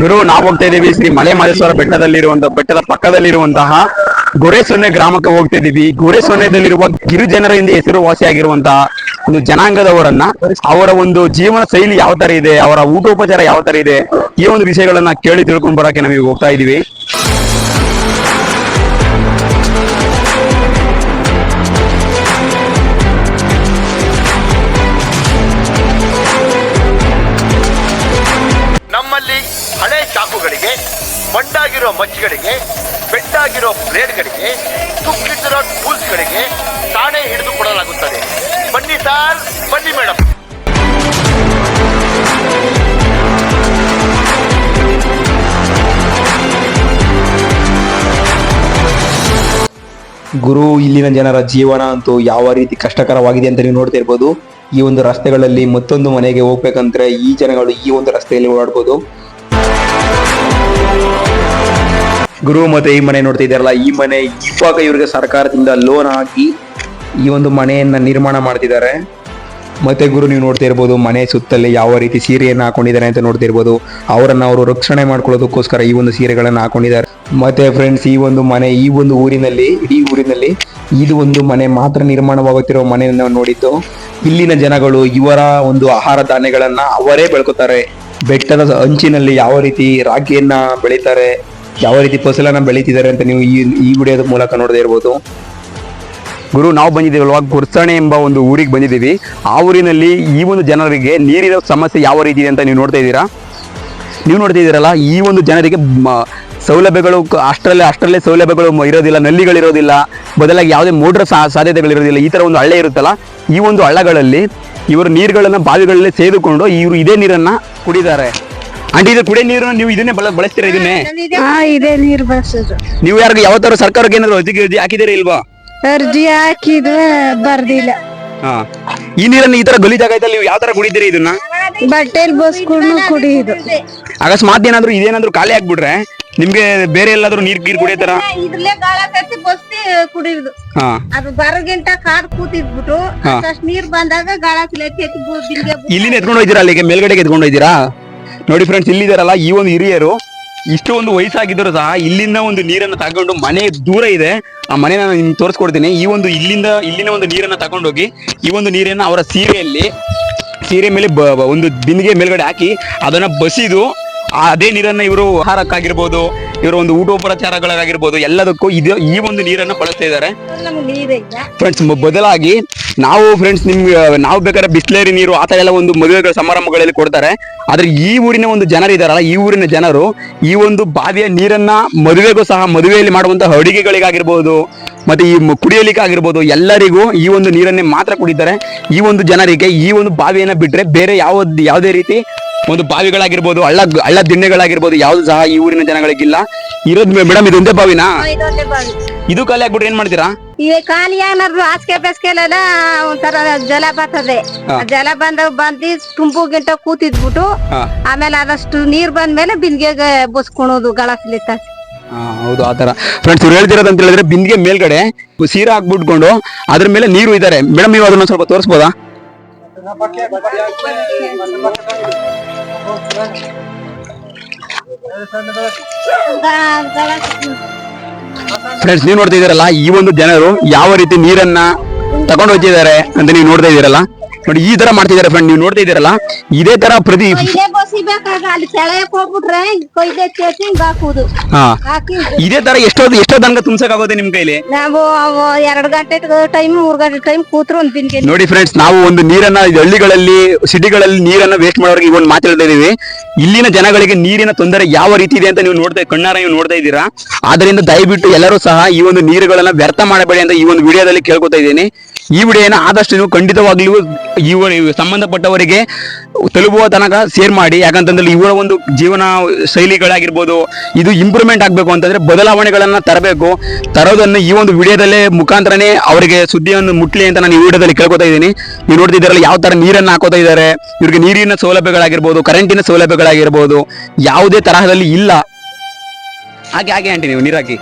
ಗುರು, ನಾವು ಹೋಗ್ತಾ ಇದೀವಿ. ಶ್ರೀ ಮಲೆ ಮಹೇಶ್ವರ ಬೆಟ್ಟದಲ್ಲಿರುವಂತಹ ಬೆಟ್ಟದ ಪಕ್ಕದಲ್ಲಿರುವಂತಹ ಗೊರೆಸೊನ್ನೆ ಗ್ರಾಮಕ್ಕೆ ಹೋಗ್ತಾ ಇದೀವಿ. ಗೊರೆಸೊನ್ನೆದಲ್ಲಿರುವ ಗಿರಿಜನರಿಂದ ಹೆಸರುವಾಸಿಯಾಗಿರುವಂತಹ ಒಂದು ಜನಾಂಗದವರನ್ನ, ಅವರ ಒಂದು ಜೀವನ ಶೈಲಿ ಯಾವ ತರ ಇದೆ, ಅವರ ಊಟೋಪಚಾರ ಯಾವ ತರ ಇದೆ, ಈ ಒಂದು ವಿಷಯಗಳನ್ನ ಕೇಳಿ ತಿಳ್ಕೊಂಡ್ ಬರಕ್ಕೆ ನಮಗೆ ಹೋಗ್ತಾ ಇದೀವಿ. ಮಚ್ಚಿಗಳಿಗೆ ಬೆಟ್ಟಾಗಿರೋ ಬ್ಲೇಡ್ಗಳಿಗೆ ತುಕ್ಕಿಟ್ಟಿರೋ ಟೂಲ್ಸ್ಗಳಿಗೆ ತಾನೇ ಹಿಡಿದು ಕೊಡಲಾಗುತ್ತದೆ. ಬನ್ನಿ ಸಾರ್ ಬನ್ನಿ ಮೇಡಮ್ ಗುರು, ಇಲ್ಲಿನ ಜನರ ಜೀವನ ಅಂತೂ ಯಾವ ರೀತಿ ಕಷ್ಟಕರವಾಗಿದೆ ಅಂತ ನೀವು ನೋಡ್ತಾ ಇರ್ಬೋದು. ಈ ಒಂದು ರಸ್ತೆಗಳಲ್ಲಿ ಮತ್ತೊಂದು ಮನೆಗೆ ಹೋಗ್ಬೇಕಂದ್ರೆ ಈ ಜನಗಳು ಈ ಒಂದು ರಸ್ತೆಯಲ್ಲಿ ಓಡಾಡ್ಬೋದು. ಗುರು ಮತ್ತೆ ಈ ಮನೆ ನೋಡ್ತಾ ಇದ್ದಾರಲ್ಲ, ಈ ಮನೆ ಇವಾಗ ಇವ್ರಿಗೆ ಸರ್ಕಾರದಿಂದ ಲೋನ್ ಹಾಕಿ ಈ ಒಂದು ಮನೆಯನ್ನ ನಿರ್ಮಾಣ ಮಾಡ್ತಿದ್ದಾರೆ. ಮತ್ತೆ ಗುರು ನೀವು ನೋಡ್ತಾ ಇರ್ಬೋದು, ಮನೆ ಸುತ್ತಲ್ಲಿ ಯಾವ ರೀತಿ ಸೀರೆಯನ್ನು ಹಾಕೊಂಡಿದ್ದಾರೆ ಅಂತ ನೋಡ್ತಾ ಇರ್ಬೋದು. ಅವರನ್ನು ಅವರು ರಕ್ಷಣೆ ಮಾಡ್ಕೊಳ್ಳೋದಕ್ಕೋಸ್ಕರ ಈ ಒಂದು ಸೀರೆಗಳನ್ನು ಹಾಕೊಂಡಿದ್ದಾರೆ. ಮತ್ತೆ ಫ್ರೆಂಡ್ಸ್ ಈ ಒಂದು ಮನೆ, ಈ ಒಂದು ಊರಿನಲ್ಲಿ, ಇಡೀ ಊರಿನಲ್ಲಿ ಇದು ಒಂದು ಮನೆ ಮಾತ್ರ ನಿರ್ಮಾಣವಾಗುತ್ತಿರುವ ಮನೆಯನ್ನು ನೋಡಿದ್ದು, ಇಲ್ಲಿನ ಜನಗಳು ಇವರ ಒಂದು ಆಹಾರ ಧಾನ್ಯಗಳನ್ನು ಅವರೇ ಬೆಳ್ಕೊತಾರೆ. ಬೆಟ್ಟದ ಅಂಚಿನಲ್ಲಿ ಯಾವ ರೀತಿ ರಾಗಿಯನ್ನ ಬೆಳೀತಾರೆ ಯಾವ ರೀತಿ ಫಸಲನ್ನು ಬೆಳೀತಿದ್ದಾರೆ ಅಂತ ನೀವು ಈ ಈ ವಿಡಿಯೋದ ಮೂಲಕ ನೋಡದೇ ಇರ್ಬೋದು. ಗುರು, ನಾವು ಬಂದಿದ್ದೀವಲ್ವಾ? ಗುರ್ಸಣೆ ಎಂಬ ಒಂದು ಊರಿಗೆ ಬಂದಿದ್ದೀವಿ. ಆ ಊರಿನಲ್ಲಿ ಈ ಒಂದು ಜನರಿಗೆ ನೀರಿನ ಸಮಸ್ಯೆ ಯಾವ ರೀತಿ ಇದೆ ಅಂತ ನೀವು ನೋಡ್ತಾ ಇದ್ದೀರಾ? ನೀವು ನೋಡ್ತಾ ಇದ್ದೀರಲ್ಲ, ಈ ಒಂದು ಜನರಿಗೆ ಸೌಲಭ್ಯಗಳು ಅಷ್ಟರಲ್ಲೇ ಅಷ್ಟರಲ್ಲೇ ಸೌಲಭ್ಯಗಳು ಇರೋದಿಲ್ಲ, ನಲ್ಲಿಗಳಿರೋದಿಲ್ಲ, ಬದಲಾಗಿ ಯಾವುದೇ ಮೋಟ್ರ್ ಸಾಧ್ಯತೆಗಳಿರೋದಿಲ್ಲ ಈ ಥರ ಒಂದು ಹಳ್ಳೆ ಇರುತ್ತಲ್ಲ, ಈ ಒಂದು ಹಳ್ಳಗಳಲ್ಲಿ ಇವರು ನೀರುಗಳನ್ನು ಬಾವಿಗಳಲ್ಲಿ ಸೇದುಕೊಂಡು ಇವರು ಇದೇ ನೀರನ್ನು ಕುಡಿತಾರೆ ಆಂಟಿ ಇದು ಕುಡಿಯೋ ನೀರು ನೀವು ಇದನ್ನೇ ಬಳ ಬಳಸ್ತೀರಾ ಇದನ್ನೇ? ಹಾ ಇದೇ ನೀರು ಬಳಸೋದು. ನೀವು ಯಾರಿಗೂ ಯಾವತ್ತಾರು ಸರ್ಕಾರಕ್ಕೆ ಏನಾದ್ರು ಅರ್ಜಿ ಅರ್ಜಿ ಹಾಕಿದ್ದೀರಾ ಇಲ್ವಾ? ಅರ್ಜಿ ಹಾಕಿದ ಬರ್ದಿಲ್ಲ. ಹಾ. ಈ ನೀರನ್ನು ಈ ತರ ಗಲೀಜಾಗೈತಲ್ಲ ನೀವು ಯಾವ ತರ ಕುಡಿತೀರಿ ಇದನ್ನ? ಬಟ್ಟೆಲ್ ಬಸ್ಕೊಂಡು ಕುಡಿಯುದು. ಅಕಸ್ಮಾತ್ ಏನಾದ್ರು ಇದೇನಾದ್ರು ಖಾಲಿ ಆಗ್ಬಿಟ್ರೆ ನಿಮ್ಗೆ ಬೇರೆ ಎಲ್ಲಾದ್ರೂ ನೀರ್ ಗೀರ್ ಕುಡಿಯೋ ತರ? ಇದ್ರಲ್ಲೇ ಗಾಳ ಕಟ್ಟಿ ಬಸ್ತಿ ಕುಡಿಯುದು. ಹಾ. ಅದು ಬರಗಿಂತ ಕಾದ್ ಕೂತಿದ್ಬಿಟ್ಟು ನೀರ್ ಬಂದಾಗ ಗಾಳ ಎತ್ತಿ ಎತ್ತಿ ಬು- ಬಿಂದಿಗೆ ಬು- ಇಲ್ಲಿನ ಎತ್ಕೊಂಡು ಹೋಯ್ತೀರಾ ಅಲ್ಲಿಗೆ? ಮೇಲ್ಗಡೆಗೆ ಎತ್ಕೊಂಡು ಹೋಯ್ತೀರಾ? ನೋಡಿ ಫ್ರೆಂಡ್ಸ್ ಇಲ್ಲಿದಾರಲ್ಲ, ಈ ಒಂದು ಹಿರಿಯರು ಇಷ್ಟು ಒಂದು ವಯಸ್ಸಾಗಿದ್ದರೂ ಸಹ ಇಲ್ಲಿಂದ ಒಂದು ನೀರನ್ನ ತಗೊಂಡು ಮನೆ ದೂರ ಇದೆ. ಆ ಮನೆ ನಾನು ನಿಮ್ಗೆ ತೋರಿಸ್ಕೊಡ್ತೀನಿ. ಈ ಒಂದು ಇಲ್ಲಿಂದ, ಇಲ್ಲಿನ ಒಂದು ನೀರನ್ನ ತಗೊಂಡೋಗಿ, ಈ ಒಂದು ನೀರನ್ನ ಅವರ ಸೀರೆಯಲ್ಲಿ, ಸೀರೆ ಮೇಲೆ ಒಂದು ಬಿಂದಿಗೆ ಮೇಲ್ಗಡೆ ಹಾಕಿ, ಅದನ್ನ ಬಸಿದು ಅದೇ ನೀರನ್ನ ಇವರು ಆಹಾರಕ್ಕಾಗಿರ್ಬೋದು ಇವರ ಒಂದು ಊಟೋಪಚಾರಗಳಾಗಿರ್ಬೋದು ಎಲ್ಲದಕ್ಕೂ ಇದು ಈ ಒಂದು ನೀರನ್ನ ಬಳಸ್ತಾ ಇದ್ದಾರೆ. ಫ್ರೆಂಡ್ಸ್ ಬದಲಾಗಿ ನಾವು ಫ್ರೆಂಡ್ಸ್ ನಿಮ್ಗೆ ನಾವು ಬೇಕಾದ್ರೆ ಬಿಸ್ಲೇರಿ ನೀರು ಆ ಥರ ಎಲ್ಲ ಒಂದು ಮದುವೆಗಳ ಸಮಾರಂಭಗಳಲ್ಲಿ ಕೊಡ್ತಾರೆ. ಆದ್ರೆ ಈ ಊರಿನ ಒಂದು ಜನರು ಇದಾರಲ್ಲ ಈ ಊರಿನ ಜನರು ಈ ಒಂದು ಬಾವಿಯ ನೀರನ್ನ ಮದುವೆಗೂ ಸಹ ಮದುವೆಯಲ್ಲಿ ಮಾಡುವಂತಹ ಅಡಿಗೆಗಳಿಗಾಗಿರ್ಬೋದು ಮತ್ತೆ ಈ ಕುಡಿಯಲಿಕ್ಕಾಗಿರ್ಬೋದು ಕುಡಿಯಲಿಕ್ಕೆ ಆಗಿರ್ಬೋದು ಎಲ್ಲರಿಗೂ ಈ ಒಂದು ನೀರನ್ನೇ ಮಾತ್ರ ಕುಡಿತಾರೆ. ಈ ಒಂದು ಜನರಿಗೆ ಈ ಒಂದು ಬಾವಿಯನ್ನು ಬಿಟ್ಟರೆ ಬೇರೆ ಯಾವ ಯಾವುದೇ ರೀತಿ ಒಂದು ಬಾವಿಗಳಾಗಿರ್ಬೋದು ಹಳ್ಳ ಹಳ್ಳ ದಿಣ್ಣೆಗಳಾಗಿರ್ಬೋದು ಯಾವ್ದು ಸಹ ಈ ಊರಿನ ಜನಗಳಿಗಿಲ್ಲ. ಇರೋದ್ ಮೇಡಮ್ ಇದೊಂದೇ ಬಾವಿನಾ? ಇದೊಂದೇ ಬಾವಿ. ಇದು ಖಾಲಿ ಆಗ್ಬಿಟ್ರೆ ಏನ್ ಮಾಡ್ತೀರಾ? ಈ ಖಾಲಿ ಏನಾದ್ರು ಹಾಸಿಗೆ ಬೆಸ್ಕೆಲೆಲ್ಲ ಒಂಥರ ಜಲ ಬರ್ತದೆ. ಜಲ ಬಂದ ಬಂದಿ ತುಂಬು ಗಿಂಟ ಕೂತಿದ್ಬಿಟ್ಟು ಆಮೇಲೆ ಆದಷ್ಟು ನೀರ್ ಬಂದ್ಮೇಲೆ ಬಿಂದಿಗೆ ಬಸ್ಕೊಳೋದು ಗಳಸ್ಲಿತ್ತ ಹೌದು ಆತರ ಫ್ರೆಂಡ್ಸ್ ಇವ್ರು ಹೇಳ್ತಿರೋದು ಅಂತ ಹೇಳಿದ್ರೆ ಬಿಂದಿಗೆ ಮೇಲ್ಗಡೆ ಸೀರೆ ಹಾಕ್ಬಿಟ್ಕೊಂಡು ಅದ್ರ ಮೇಲೆ ನೀರು ಇದಾರೆ ಮೇಡಮ್ ನೀವು ಅದನ್ನ ಸ್ವಲ್ಪ ತೋರಿಸ್ಬೋದಾ? ಫ್ರೆಂಡ್ಸ್ ನೀವು ನೋಡ್ತಾ ಇದ್ದೀರಲ್ಲ, ಈ ಒಂದು ಜನರು ಯಾವ ರೀತಿ ನೀರನ್ನ ತಗೊಂಡು ಹೋಗ್ತಿದ್ದಾರೆ ಅಂತ ನೀವು ನೋಡ್ತಾ ಇದೀರಲ್ಲ ನೋಡಿ ಈ ತರ ಮಾಡ್ತಿದ್ದಾರೆ ಫ್ರೆಂಡ್ ನೀವು ನೋಡ್ತಾ ಇದೀರಲ್ಲ ಇದೇ ತರ ಪ್ರತಿ ಕೊಯ್ದೆ ಬಸಿಬೇಕಾಗ ಅಲ್ಲಿ ಕೆಳಗೆ ಹೋಗ್ಬಿಟ್ರೆ ಕೊಯ್ದೆ ಚೇತಿ ಹಿಂಗ್ ಹಾಕುದು ಹಾ. ಹಾಕಿ ಇದೇ. ತರ ಎಷ್ಟೋ ಎಷ್ಟೋ ತನಕ ಆಗೋದೆ ನಿಮ್ ಕೈಲಿ. ನಾವು ಎರಡು ಗಂಟೆ ಟೈಮ್ ಮೂರ್ ಗಂಟೆ ಟೈಮ್ ಕೂತ್ರು ಒಂದ್ ನೋಡಿ ಫ್ರೆಂಡ್ಸ್ ನಾವು ಒಂದು ನೀರನ್ನ ಇದು ಹಳ್ಳಿಗಳಲ್ಲಿ ಸಿಟಿಗಳಲ್ಲಿ ನೀರನ್ನ ವೇಸ್ಟ್ ಮಾಡೋರಿಗೆ ಒಂದು ಮಾತಾಡ್ತಾ ಇದೀವಿ ಇಲ್ಲಿನ ಜನಗಳಿಗೆ ನೀರಿನ ತೊಂದರೆ ಯಾವ ರೀತಿ ಇದೆ ಅಂತ ನೀವು ನೋಡ್ತಾ ಕಣ್ಣಾರ ನೀವು ನೋಡ್ತಾ ಇದ್ದೀರಾ? ಆದ್ರಿಂದ ದಯವಿಟ್ಟು ಎಲ್ಲರೂ ಸಹ ಈ ಒಂದು ನೀರುಗಳನ್ನ ವ್ಯರ್ಥ ಮಾಡಬೇಡಿ ಅಂತ ಈ ಒಂದು ವಿಡಿಯೋದಲ್ಲಿ ಕೇಳ್ಕೊತಾ ಇದ್ದೀನಿ. ಈ ವಿಡಿಯೋನ ಆದಷ್ಟು ನೀವು ಖಂಡಿತವಾಗ್ಲೂ ಇವ ಸಂಬಂಧಪಟ್ಟವರಿಗೆ ತಲುಪುವ ತನಕ ಶೇರ್ ಮಾಡಿ. ಯಾಕಂತಂದ್ರೆ ಇವರ ಒಂದು ಜೀವನ ಶೈಲಿಗಳಾಗಿರ್ಬೋದು, ಇದು ಇಂಪ್ರೂವ್ಮೆಂಟ್ ಆಗಬೇಕು ಅಂತಂದ್ರೆ ಬದಲಾವಣೆಗಳನ್ನು ತರಬೇಕು. ತರೋದನ್ನು ಈ ಒಂದು ವಿಡಿಯೋದಲ್ಲೇ ಮುಖಾಂತರನೇ ಅವರಿಗೆ ಸುದ್ದಿಯನ್ನು ಮುಟ್ಲಿ ಅಂತ ನಾನು ಈ ವಿಡಿಯೋದಲ್ಲಿ ಕೇಳ್ಕೊತಾ ಇದ್ದೀನಿ. ನೀವು ನೋಡ್ತಿದ್ದೀರಲ್ಲ ಯಾವ ತರ ನೀರನ್ನ ಹಾಕೋತಾ ಇದ್ದಾರೆ. ಇವರಿಗೆ ನೀರಿನ ಸೌಲಭ್ಯಗಳಾಗಿರ್ಬೋದು ಕರೆಂಟಿನ ಸೌಲಭ್ಯಗಳಾಗಿರ್ಬೋದು, ಯಾವುದೇ ತರಹದಲ್ಲಿ ಇಲ್ಲ. ಹಾಗೆ ಹಾಗೆ ಆಂಟಿ ನೀವು ನೀರು ಹಾಕಿ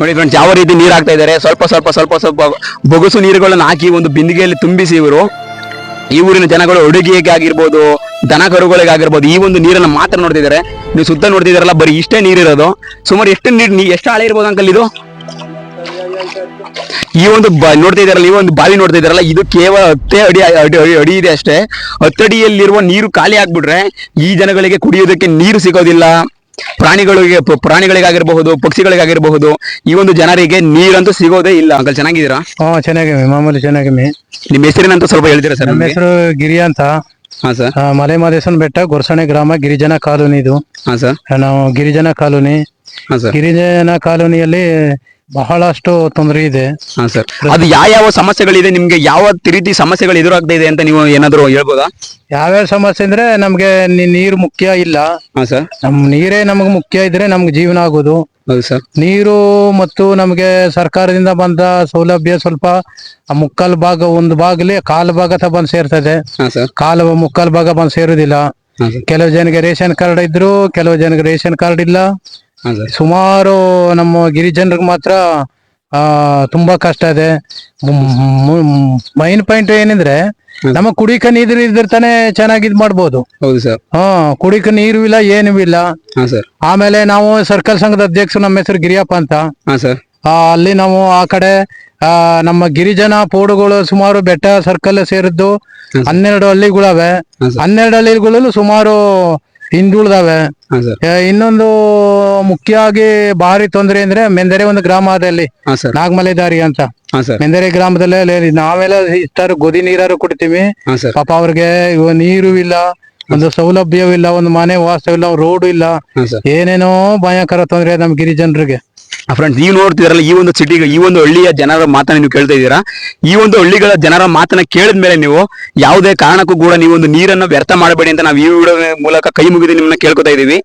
ನೋಡಿ ಫ್ರೆಂಡ್ಸ್ ಯಾವ ರೀತಿ ನೀರು ಹಾಕ್ತಾ ಇದ್ದಾರೆ? ಸ್ವಲ್ಪ ಸ್ವಲ್ಪ ಸ್ವಲ್ಪ ಸ್ವಲ್ಪ ಬೊಗಸು ನೀರುಗಳನ್ನು ಹಾಕಿ ಒಂದು ಬಿಂದಿಗೆಯಲ್ಲಿ ತುಂಬಿಸಿ ಇವರು ಈ ಊರಿನ ಜನಗಳು ಅಡುಗೆಗೆ ಆಗಿರ್ಬೋದು ದನ ಕರುಗಳಿಗಾಗಿರ್ಬೋದು ಈ ಒಂದು ನೀರನ್ನ ಮಾತ್ರ ನೋಡ್ತಿದ್ದಾರೆ ನೀವು ಸುತ್ತ ನೋಡ್ತಿದಾರಲ್ಲ ಬರೀ ಇಷ್ಟೇ ನೀರಿರೋದು. ಸುಮಾರು ಎಷ್ಟು ನೀರು ಎಷ್ಟು ಹಳೆ ಇರ್ಬೋದು ಅಂಕಲ್ ಇದು? ಈ ಒಂದು ನೋಡ್ತಾ ಇದಾರಲ್ಲ ಈ ಒಂದು ಬಾವಿ ನೋಡ್ತಾ ಇದಾರಲ್ಲ ಇದು ಕೇವಲ ಹತ್ತೇ ಅಡಿ ಅಡಿ, ಅಡಿ- ಅಡಿ ಇದೆ ಅಷ್ಟೇ. ಹತ್ತಡಿಯಲ್ಲಿರುವ ನೀರು ಖಾಲಿ ಆಗ್ಬಿಟ್ರೆ ಈ ಜನಗಳಿಗೆ ಕುಡಿಯೋದಕ್ಕೆ ನೀರು ಸಿಗೋದಿಲ್ಲ. ಪ್ರಾಣಿಗಳಿಗೆ ಪ್ರಾಣಿಗಳಿಗಾಗಿರಬಹುದು ಪಕ್ಷಿಗಳಿಗಾಗಿರಬಹುದು ಈ ಒಂದು ಜನರಿಗೆ ನೀರಂತೂ ಸಿಗೋದೇ ಇಲ್ಲ. ಅಂಕಲ್ ಚೆನ್ನಾಗಿದ್ದೀರಾ? ಹಾ ಚೆನ್ನಾಗಿವೆ ಮಾಮೂಲಿ ಚೆನ್ನಾಗಿವೆ ನಿಮ್ಮ ಹೆಸರಿನಂತ ಸ್ವಲ್ಪ ಹೇಳ್ತೀರಾ ಸರ್ ನಮ್ಮ ಹೆಸರು ಗಿರಿ ಅಂತ. ಹಾ ಸರ್. ಆ, ಮಲೆ ಮಾದೇಶನ್ ಬೆಟ್ಟ ಗೊರ್ಸಣೆ ಗ್ರಾಮ ಗಿರಿಜನ ಕಾಲೋನಿ ಇದು. ಹಾ ಸರ್. ನಾವು ಗಿರಿಜನ ಕಾಲೋನಿ. ಹಾ ಸರ್. ಗಿರಿಜನ ಕಾಲೋನಿಯಲ್ಲಿ ಬಹಳಷ್ಟು ತೊಂದರೆ ಇದೆ. ಹಾ ಸರ್. ಅದು ಯಾವ ಯಾವ ಸಮಸ್ಯೆಗಳಿದೆ? ನಿಮ್ಗೆ ಯಾವ ರೀತಿ ಸಮಸ್ಯೆಗಳು ಎದುರಾಗ್ತಾ ಇದೆ ಅಂತ ನೀವು ಏನಾದ್ರು ಹೇಳ್ಬೋದಾ? ಯಾವ್ಯಾವ ಸಮಸ್ಯೆ ಅಂದ್ರೆ ನಮ್ಗೆ ನೀ- ನೀರು ಮುಖ್ಯ ಇಲ್ಲ. ಹಾ ಸರ್. ನಮ್ ನೀರೇ ನಮ್ಗೆ ಮುಖ್ಯ ಇದ್ರೆ ನಮ್ಗೆ ಜೀವನ ಆಗೋದು. ಹೌದು ಸರ್. ನೀರು ಮತ್ತು ನಮ್ಗೆ ಸರ್ಕಾರದಿಂದ ಬಂದ ಸೌಲಭ್ಯ ಸ್ವಲ್ಪ ಆ ಮುಕ್ಕಾಲ್ ಭಾಗ ಒಂದು ಭಾಗಲಿ ಕಾಲ್ ಭಾಗ ತ ಬಂದ್ ಸೇರ್ತದೆ. ಹಾ ಸರ್. ಕಾಲು ಮುಕ್ಕಾಲ್ ಭಾಗ ಬಂದ್ ಸೇರುದಿಲ್ಲ. ಹಾ ಸರ್. ಕೆಲವು ಜನಗೆ ರೇಷನ್ ಕಾರ್ಡ್ ಇದ್ರು ಕೆಲವು ಜನಗೆ ರೇಷನ್ ಕಾರ್ಡ್ ಇಲ್ಲ. ಸುಮಾರು ನಮ್ಮ ಗಿರಿಜನರಿಗೆ ಮಾತ್ರ ಆ ತುಂಬಾ ಕಷ್ಟ ಇದೆ ಮೈನ್ ಪಾಯಿಂಟ್ ಏನಂದ್ರೆ ನಮ್ಮ ಕುಡಿಕ ನೀರು ಇದ್ರೆ ತಾನೇ ಚೆನ್ನಾಗಿ ಇದ್ ಮಾಡ್ಬೋದು. ಹೌದು ಸರ್. ಹಾ ಕುಡಿಕ ನೀರು ಇಲ್ಲ ಏನು ಇಲ್ಲ. ಹಾ ಸರ್. ಆಮೇಲೆ ನಾವು ಸರ್ಕಲ್ ಸಂಘದ ಅಧ್ಯಕ್ಷ ನಮ್ಮ ಹೆಸರು ಗಿರಿಯಪ್ಪ ಅಂತ. ಹಾ ಸರ್. ಅಲ್ಲಿ ನಾವು ಆ ಕಡೆ ಆ, ನಮ್ಮ ಗಿರಿಜನ ಪೋಡುಗಳು ಸುಮಾರು ಬೆಟ್ಟ ಸರ್ಕಲ್ ಸೇರಿದ್ದು ಹನ್ನೆರಡು ಹಳ್ಳಿಗಳವೆ. ಹನ್ನೆರಡು ಹಳ್ಳಿಗಳಲ್ಲೂ ಸುಮಾರು ಹಿಂದುಳಿದಾವೆ. ಹಾ ಸರ್. ಆ, ಇನ್ನೊಂದು ಮುಖ್ಯವಾಗಿ ಭಾರಿ ತೊಂದರೆ ಅಂದ್ರೆ ಮೆಂದರೆ ಒಂದು ಗ್ರಾಮ ಅದ ಅಲ್ಲಿ ಹಾ ಸರ್. ನಾಗಮಲೆ ದಾರಿ ಅಂತ. ಹಾ ಸರ್. ಮೆಂದರೆ ಗ್ರಾಮದಲ್ಲೇ ಅಲ್ಲಿ ನಾವೆಲ್ಲ ಇಷ್ಟಾರು ಗೋಧಿ ನೀರಾರು ಕೊಡ್ತೀವಿ. ಹಾ ಸರ್. ಪಾಪ ಅವ್ರಿಗೆ ಇವ ನೀರು ಇಲ್ಲ ಒಂದು ಸೌಲಭ್ಯವಿಲ್ಲ ಒಂದು ಮನೆ ವಾಸವಿಲ್ಲ ರೋಡ್ ಇಲ್ಲ. ಹಾ ಸರ್. ಏನೇನೋ ಭಯಂಕರ ತೊಂದರೆ ನಮ್ ಗಿರಿಜನರಿಗೆ. ಫ್ರೆಂಡ್ಸ್ ನೀವು ನೋಡ್ತಿದಾರಲ್ಲ ಈ ಒಂದು ಸಿಟಿ ಈ ಒಂದು ಹಳ್ಳಿಯ ಜನರ ಮಾತನ್ನ ನೀವು ಕೇಳ್ತಾ ಇದ್ದೀರಾ? ಈ ಒಂದು ಹಳ್ಳಿಗಳ ಜನರ ಮಾತನ್ನ ಕೇಳಿದ ಮೇಲೆ ನೀವು ಯಾವುದೇ ಕಾರಣಕ್ಕೂ ಕೂಡ ನೀವು ಒಂದು ನೀರನ್ನ ವ್ಯರ್ಥ ಮಾಡಬೇಡಿ ಅಂತ ನಾವು ಈ ವಿಡಿಯೋ ಮೂಲಕ ಕೈ ಮುಗಿದು ನಿಮ್ಮನ್ನ ಕೇಳ್ಕೊತಾ ಇದೀವಿ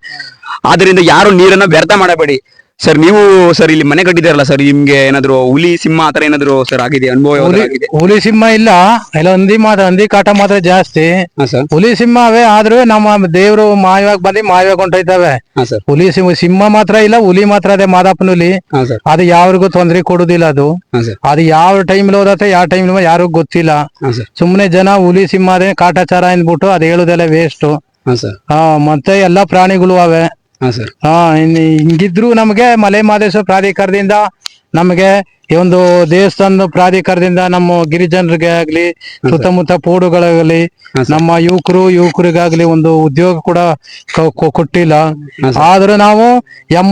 ಆದ್ರಿಂದ ಯಾರು ನೀರನ್ನ ವ್ಯರ್ಥ ಮಾಡಬೇಡಿ? ಸರ್ ನೀವು ಸರ್ ಇಲ್ಲಿ ಮನೆ ಕಟ್ಟಿದಾರಲ್ಲ ಸರ್ ನಿಮ್ಗೆ ಏನಾದ್ರು ಹುಲಿ ಸಿಂಹ ಆತರ ಏನಾದ್ರು ಸರ್ ಆಗಿದೆ ಅನುಭವ ಯಾವ್ದಾದ್ರು ಆಗಿದೆ ಹುಲಿ ಸಿಂಹ ಇಲ್ಲ. ಇಲ್ಲ ಹಂದಿ ಮಾತ್ರ ಹಂದಿ ಕಾಟ ಮಾತ್ರ ಜಾಸ್ತಿ. ಹಾ ಸರ್ ಹುಲಿ ಸಿಂಹ ಅವೇ ಆದ್ರೂ ನಮ್ಮ ದೇವ್ರು ಮಾಯವಾಗಿ ಬಂದು ಮಾಯವಾಗಿ ಹೊಂಟೋಯ್ತವೆ. ಹಾ ಸರ್ ಹುಲಿ ಸಿಂಹ ಸಿಂಹ ಮಾತ್ರ ಇಲ್ಲ ಹುಲಿ ಮಾತ್ರ ಅದೇ ಮಾದಪ್ಪನ ಹುಲಿ. ಹಾ ಸರ್ ಅದು ಯಾವ್ರಿಗೂ ತೊಂದರೆ ಕೊಡುದಿಲ್ಲ ಅದು. ಹಾ ಸರ್ ಅದು ಯಾವ ಟೈಮ್ ಹೋದತ್ತೆ ಯಾವ ಟೈಮ್ ಯಾರಿಗೂ ಗೊತ್ತಿಲ್ಲ. ಹಾ ಸರ್ ಸುಮ್ನೆ ಜನ ಹುಲಿ ಸಿಂಹ ಅದೇ ಕಾಟಾಚಾರ ಅಂದ್ಬಿಟ್ಟು ಅದು ಹೇಳುದೆಲ್ಲ ವೇಸ್ಟ್ ಹಾ ಸರ್ ಹಾ ಮತ್ತೆ ಎಲ್ಲಾ ಪ್ರಾಣಿಗಳು ಅವೆ. ಹಾ ಸರ್ ಹಾ ಇನ್ ಹಿಂಗಿದ್ರು ನಮಗೆ ಮಲೆ ಮಾದೇಶ್ವರ ಪ್ರಾಧಿಕಾರದಿಂದ ನಮಗೆ ಈ ಒಂದು ದೇವಸ್ಥಾನದ ಪ್ರಾಧಿಕಾರದಿಂದ ನಮ್ಮ ಗಿರಿಜನರಿಗೆ ಆಗ್ಲಿ ಸುತ್ತಮುತ್ತ ಪೋಡುಗಳಾಗಲಿ ನಮ್ಮ ಯುವಕರು ಯುವಕರಿಗಾಗ್ಲಿ ಒಂದು ಉದ್ಯೋಗ ಕೂಡ ಕೊ- ಕೊ- ಕೊಟ್ಟಿಲ್ಲ. ಆದ್ರೂ ನಾವು ಎ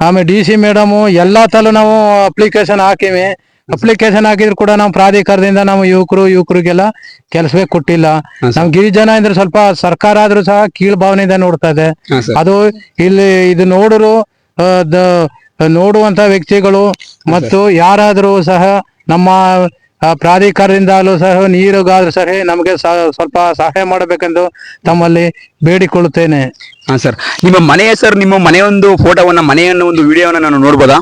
ಆಮೇಲೆ ಡಿ ಸಿ ಮೇಡಮ್ ಎಲ್ಲಾ ತಲು ನಾವು ಅಪ್ಲಿಕೇಶನ್ ಹಾಕಿವಿ. ಅಪ್ಲಿಕೇಶನ್ ಹಾಕಿದ್ರು ಕೂಡ ನಾವು ಪ್ರಾಧಿಕಾರದಿಂದ ನಾವು ಯುವಕರು ಯುವಕರಿಗೆಲ್ಲ ಕೆಲಸವೇ ಕೊಟ್ಟಿಲ್ಲ. ನಮ್ ಗಿರಿಜನ ಅಂದ್ರೆ ಸ್ವಲ್ಪ ಸರ್ಕಾರ ಆದ್ರೂ ಸಹ ಕೀಳ್ ಭಾವನೆಯಿಂದ ನೋಡ್ತಾ ಇದೆ. ಅದು ಇಲ್ಲಿ ಇದು ನೋಡರು ನೋಡುವಂತ ವ್ಯಕ್ತಿಗಳು ಮತ್ತು ಯಾರಾದರೂ ಸಹ ನಮ್ಮ ಆ, ಪ್ರಾಧಿಕಾರದಿಂದಲೂ ಸಹ ನೀರಿಗಾದ್ರೂ ಸಹ ನಮಗೆ ಸ್ವಲ್ಪ ಸಹಾಯ ಮಾಡಬೇಕೆಂದು ತಮ್ಮಲ್ಲಿ ಬೇಡಿಕೊಳ್ಳುತ್ತೇನೆ. ಹಾ ಸರ್. ನಿಮ್ಮ ಮನೆಯ ಸರ್ ನಿಮ್ಮ ಮನೆಯ ಒಂದು ಫೋಟೋವನ್ನ ಮನೆಯನ್ನ ಒಂದು ವಿಡಿಯೋವನ್ನ ನಾನು ನೋಡ್ಬೋದಾ?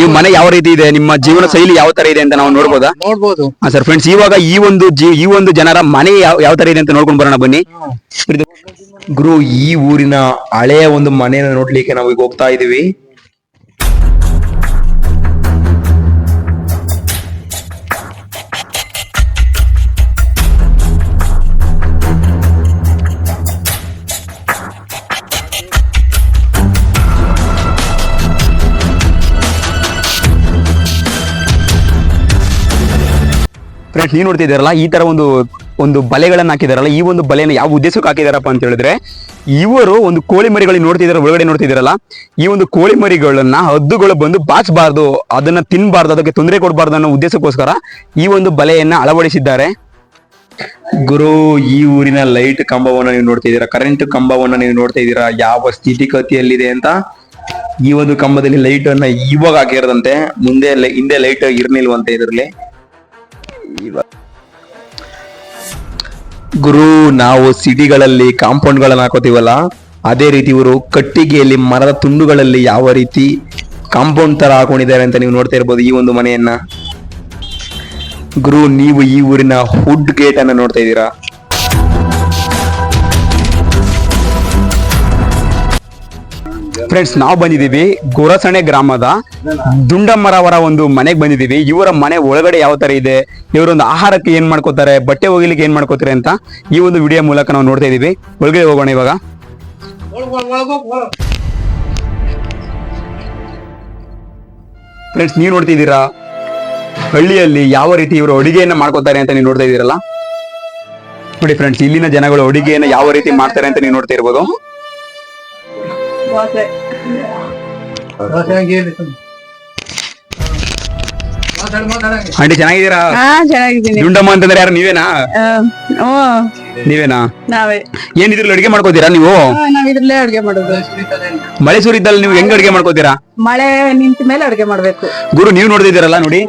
ನಿಮ್ಮ ಮನೆ ಯಾವ ರೀತಿ ಇದೆ? ನಿಮ್ಮ ಜೀವನ ಶೈಲಿ ಯಾವ ತರ ಇದೆ ಅಂತ ನಾವು ನೋಡ್ಬೋದಾ? ನೋಡ್ಬೋದು. ಹಾ ಸರ್. ಫ್ರೆಂಡ್ಸ್ ಇವಾಗ ಈ ಒಂದು ಜೀ ಈ ಒಂದು ಜನರ ಮನೆ ಯಾವ ಯಾವ ತರ ಇದೆ ಅಂತ ನೋಡ್ಕೊಂಡು ಬರೋಣ ಬನ್ನಿ. ಗುರು ಈ ಊರಿನ ಹಳೆಯ ಒಂದು ಮನೆಯನ್ನು ನೋಡ್ಲಿಕ್ಕೆ ನಾವು ಈಗ ಹೋಗ್ತಾ ಇದೀವಿ. ಫ್ರೆಂಡ್ಸ್ ನೀವು ನೋಡ್ತಿದ್ದೀರಲ್ಲ, ಈ ತರ ಒಂದು ಒಂದು ಬಲೆಗಳನ್ನು ಹಾಕಿದಾರಲ್ಲ, ಈ ಒಂದು ಬಲೆಯನ್ನು ಯಾವ ಉದ್ದೇಶಕ್ಕೆ ಹಾಕಿದಾರಪ್ಪ ಅಂತ ಹೇಳಿದ್ರೆ, ಇವರು ಒಂದು ಕೋಳಿ ನೋಡ್ತಿದಾರೆ, ಒಳಗಡೆ ನೋಡ್ತಿದ್ದೀರಲ್ಲ ಈ ಒಂದು ಕೋಳಿ ಮರಿಗಳನ್ನ ಹದ್ದುಗಳು ಬಂದು ಬಾಚಬಾರ್ದು, ಅದನ್ನ ತಿನ್ನಬಾರ್ದು ಅದಕ್ಕೆ ತೊಂದರೆ ಕೊಡಬಾರ್ದು ಅನ್ನೋ ಉದ್ದೇಶಕ್ಕೋಸ್ಕರ ಈ ಒಂದು ಬಲೆಯನ್ನ ಅಳವಡಿಸಿದ್ದಾರೆ. ಗುರು, ಈ ಊರಿನ ಲೈಟ್ ಕಂಬವನ್ನ ನೀವು ನೋಡ್ತಾ ಕರೆಂಟ್ ಕಂಬವನ್ನ ನೀವು ನೋಡ್ತಾ ಇದ್ದೀರಾ ಯಾವ ಸ್ಥಿತಿಗತಿಯಲ್ಲಿದೆ ಅಂತ? ಈ ಒಂದು ಕಂಬದಲ್ಲಿ ಲೈಟ್ ಅನ್ನ ಇವಾಗ ಹಾಕಿರದಂತೆ, ಮುಂದೆ ಹಿಂದೆ ಲೈಟ್ ಇರ್ನಿಲ್ವಂತೆ ಇದರಲ್ಲಿ. ಗುರು, ನಾವು ಸಿಟಿಗಳಲ್ಲಿ ಕಾಂಪೌಂಡ್ ಗಳನ್ನ ಹಾಕೋತೀವಲ್ಲ, ಅದೇ ರೀತಿ ಇವರು ಕಟ್ಟಿಗೆಯಲ್ಲಿ ಮರದ ತುಂಡುಗಳಲ್ಲಿ ಯಾವ ರೀತಿ ಕಾಂಪೌಂಡ್ ತರ ಹಾಕೊಂಡಿದ್ದಾರೆ ಅಂತ ನೀವು ನೋಡ್ತಾ ಇರ್ಬೋದು ಈ ಒಂದು ಮನೆಯನ್ನ. ಗುರು, ನೀವು ಈ ಊರಿನ ಹುಡ್ ಗೇಟ್ ಅನ್ನ ನೋಡ್ತಾ ಇದ್ದೀರಾ? ಫ್ರೆಂಡ್ಸ್ ನಾವು ಬಂದಿದ್ದೀವಿ ಗೊರಸಣೆ ಗ್ರಾಮದ ದುಂಡಮ್ಮರ ಅವರ ಒಂದು ಮನೆಗೆ ಬಂದಿದ್ದೀವಿ. ಇವರ ಮನೆ ಒಳಗಡೆ ಯಾವ ತರ ಇದೆ, ಇವರೊಂದು ಆಹಾರಕ್ಕೆ ಏನ್ ಮಾಡ್ಕೋತಾರೆ, ಬಟ್ಟೆ ಒಗಿಲಿಕ್ಕೆ ಏನ್ ಮಾಡ್ಕೋತಾರೆ ಅಂತ ಈ ಒಂದು ವಿಡಿಯೋ ಮೂಲಕ ನಾವು ನೋಡ್ತಾ ಇದೀವಿ ಒಳಗಡೆ ಹೋಗೋಣ ಇವಾಗ. ಫ್ರೆಂಡ್ಸ್ ನೀವು ನೋಡ್ತಿದ್ದೀರಾ ಹಳ್ಳಿಯಲ್ಲಿ ಯಾವ ರೀತಿ ಇವರು ಅಡಿಗೆಯನ್ನ ಮಾಡ್ಕೋತಾರೆ ಅಂತ ನೀವು ನೋಡ್ತಾ ಇದ್ದೀರಲ್ಲ? ನೋಡಿ ಫ್ರೆಂಡ್ಸ್ ಇಲ್ಲಿನ ಜನಗಳು ಅಡಿಗೆಯನ್ನ ಯಾವ ರೀತಿ ಮಾಡ್ತಾರೆ ಅಂತ ನೀವು ನೋಡ್ತಾ ಇರ್ಬೋದು. ಆಂಟಿ ಚೆನ್ನಾಗಿದ್ದೀರಾ? ಹಾ ಚೆನ್ನಾಗಿದ್ದೀನಿ. ಗುಂಡಮ್ಮ ಅಂತಂದ್ರೆ ಯಾರು ನೀವೇನಾ? ಹ್ಞೂ ನೀವೇನಾ? ನಾವೇ. ಏನ್ ಇದ್ರಲ್ಲಿ ಅಡಿಗೆ ಮಾಡ್ಕೋತೀರಾ ನೀವು? ನಾವ್ ಇದ್ರಲ್ಲೇ ಅಡ್ಗೆ ಮಾಡೋದು ಮಳೆ ಸುರಿದ್ದಲ್ಲಿ ನೀವು ಹೆಂಗ್ ಅಡಿಗೆ ಮಾಡ್ಕೋತೀರಾ? ಮಳೆ ನಿಂತ ಮೇಲೆ ಅಡ್ಗೆ ಮಾಡ್ಬೇಕು. ಗುರು ನೀವು ನೋಡಿದಿರಲ್ಲ ನೋಡಿ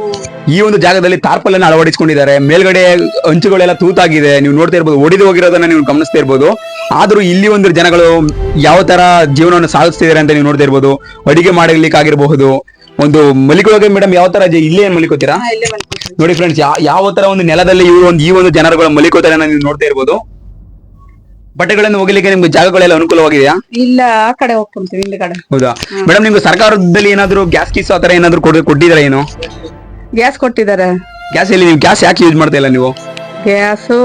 ಈ ಒಂದು ಜಾಗದಲ್ಲಿ ತಾರ್ಪಲ್ ಅನ್ನ ಅಳವಡಿಸಿಕೊಂಡಿದ್ದಾರೆ. ಮೇಲ್ಗಡೆ ಅಂಚುಗಳೆಲ್ಲ ತೂತಾಗಿದೆ. ನೀವು ನೋಡ್ತಾ ಇರ್ಬೋದು ಒಡಿದು ಹೋಗಿರೋದನ್ನ ನೀವು ಗಮನಿಸ್ತಾ ಇರ್ಬೋದು. ಆದ್ರೂ ಇಲ್ಲಿ ಒಂದು ಜನಗಳು ಯಾವ ತರ ಜೀವನವನ್ನು ಸಾಗಿಸ್ತಿದ್ದಾರೆ ಅಂತ ನೀವು ನೋಡ್ತಾ ಇರ್ಬೋದು. ಅಡಿಗೆ ಮಾಡಲಿಕ್ಕೆ ಆಗಿರಬಹುದು ಒಂದು ಮಲಿಕೊಳ್ಳೋಕೆ ಮೇಡಮ್ ಯಾವ ತರ ಇಲ್ಲೇ ಏನ್ ಮಲಿಕೋತೀರಾ? ಇಲ್ಲೇ. ನೋಡಿ ಫ್ರೆಂಡ್ಸ್ ಯಾವ ತರ ಒಂದು ನೆಲದಲ್ಲಿ ಇವರು ಒಂದು ಈ ಒಂದು ಜನರುಗಳು ಮಲಿಕೋತಾರೆ ಅನ್ನೋದನ್ನ ನೀವು ನೋಡ್ತಾ ಇರ್ಬೋದು. ಬಟ್ಟೆಗಳನ್ನು ಹೋಗಲಿಕ್ಕೆ ನಿಮ್ಗೆ ಜಾಗಗಳೆಲ್ಲ ಅನುಕೂಲವಾಗಿದೆಯಾ? ಇಲ್ಲ ಆ ಕಡೆ ಹೋಗ್ಕೊಂತೀವಿ ಇಲ್ಲಿ ಕಡೆ. ಹೌದಾ? ಮೇಡಮ್ ನಿಮ್ಗೆ ಸರ್ಕಾರದಲ್ಲಿ ಏನಾದ್ರು ಗ್ಯಾಸ್ ಕೀಸ್ ಆತರ ಏನಾದ್ರು ಕೊಡ್ ಏನು? ಗ್ಯಾಸ್ ಕೊಟ್ಟಿದ್ದಾರೆ. ಗ್ಯಾಸ್ ಎಲ್ಲಿ ನೀವು ಗ್ಯಾಸ್ ಯಾಕೆ ಯೂಸ್ ಮಾಡ್ತಾ ಇಲ್ಲ ನೀವು? ಗ್ಯಾಸು